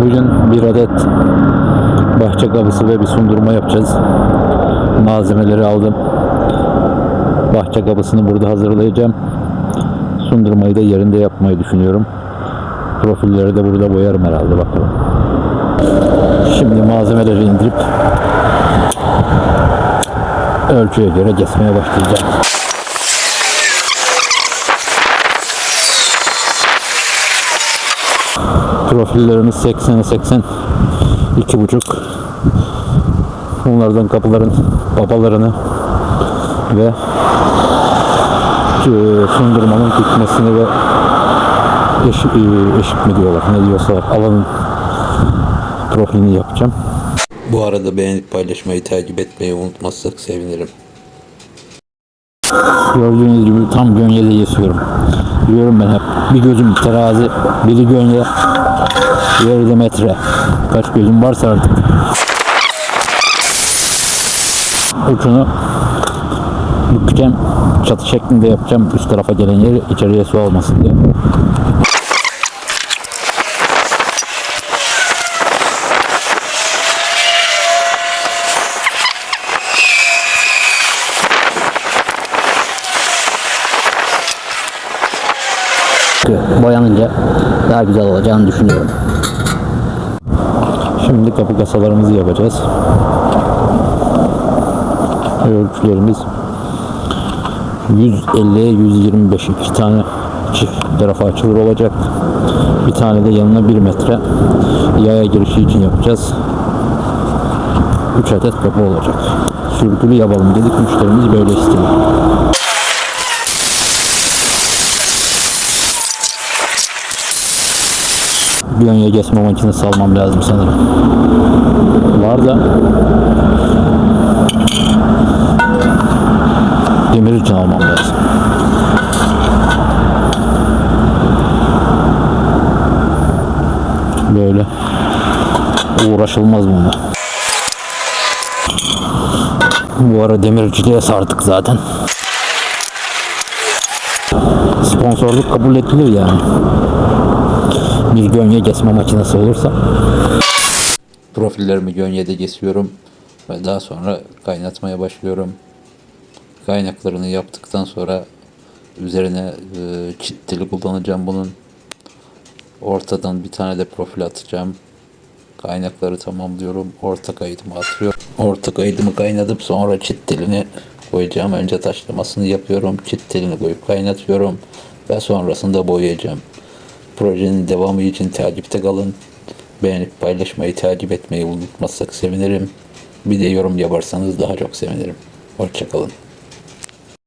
Bugün bir adet bahçe kapısı ve bir sundurma yapacağız. Malzemeleri aldım. Bahçe kapısını burada hazırlayacağım. Sundurmayı da yerinde yapmayı düşünüyorum. Profilleri de burada boyarım herhalde bakalım. Şimdi malzemeleri indirip ölçüye göre kesmeye başlayacağım. Profillerimiz 80'e 80 iki buçuk bunlardan kapıların babalarını ve e, sundurmanın dikmesini ve eşik, e, eşik mi diyorlar ne diyorsa alanın profilini yapacağım. Bu arada beğenip paylaşmayı takip etmeyi unutmazsak sevinirim. Gördüğünüz gibi tam gönyeli kesiyorum. Diyorum ben hep bir gözüm terazi, biri gönye, diğeri de metre. Kaç gözüm varsa artık. Ucunu bükeceğim, çatı şeklinde yapacağım. Üst tarafa gelen yeri içeriye su almasın diye. Boyanınca daha güzel olacağını düşünüyorum. Şimdi kapı kasalarımızı yapacağız. Ölçülerimiz 150'ye 125 iki tane çift tarafa açılır olacak. Bir tane de yanına 1 metre yaya girişi için yapacağız. 3 adet kapı olacak. Sürgülü yapalım dedik müşterimiz böyle istiyor. Bir önya kesme makinesi almam lazım sanırım. Var da demir için almam lazım. Böyle uğraşılmaz bununla. Bu ara demirciliğe sardık zaten. Sponsorluk kabul edilir yani bir gönye kesme makinesi olursa. Profillerimi gönyede kesiyorum ve daha sonra kaynatmaya başlıyorum. Kaynaklarını yaptıktan sonra üzerine e, çit teli kullanacağım bunun. Ortadan bir tane de profil atacağım. Kaynakları tamamlıyorum. Orta kaydımı atıyorum. Orta kaydımı kaynatıp sonra çit telini koyacağım. Önce taşlamasını yapıyorum. Çit telini koyup kaynatıyorum. Ve sonrasında boyayacağım. Projenin devamı için takipte kalın. Beğenip paylaşmayı, takip etmeyi unutmazsak sevinirim. Bir de yorum yaparsanız daha çok sevinirim. Hoşçakalın.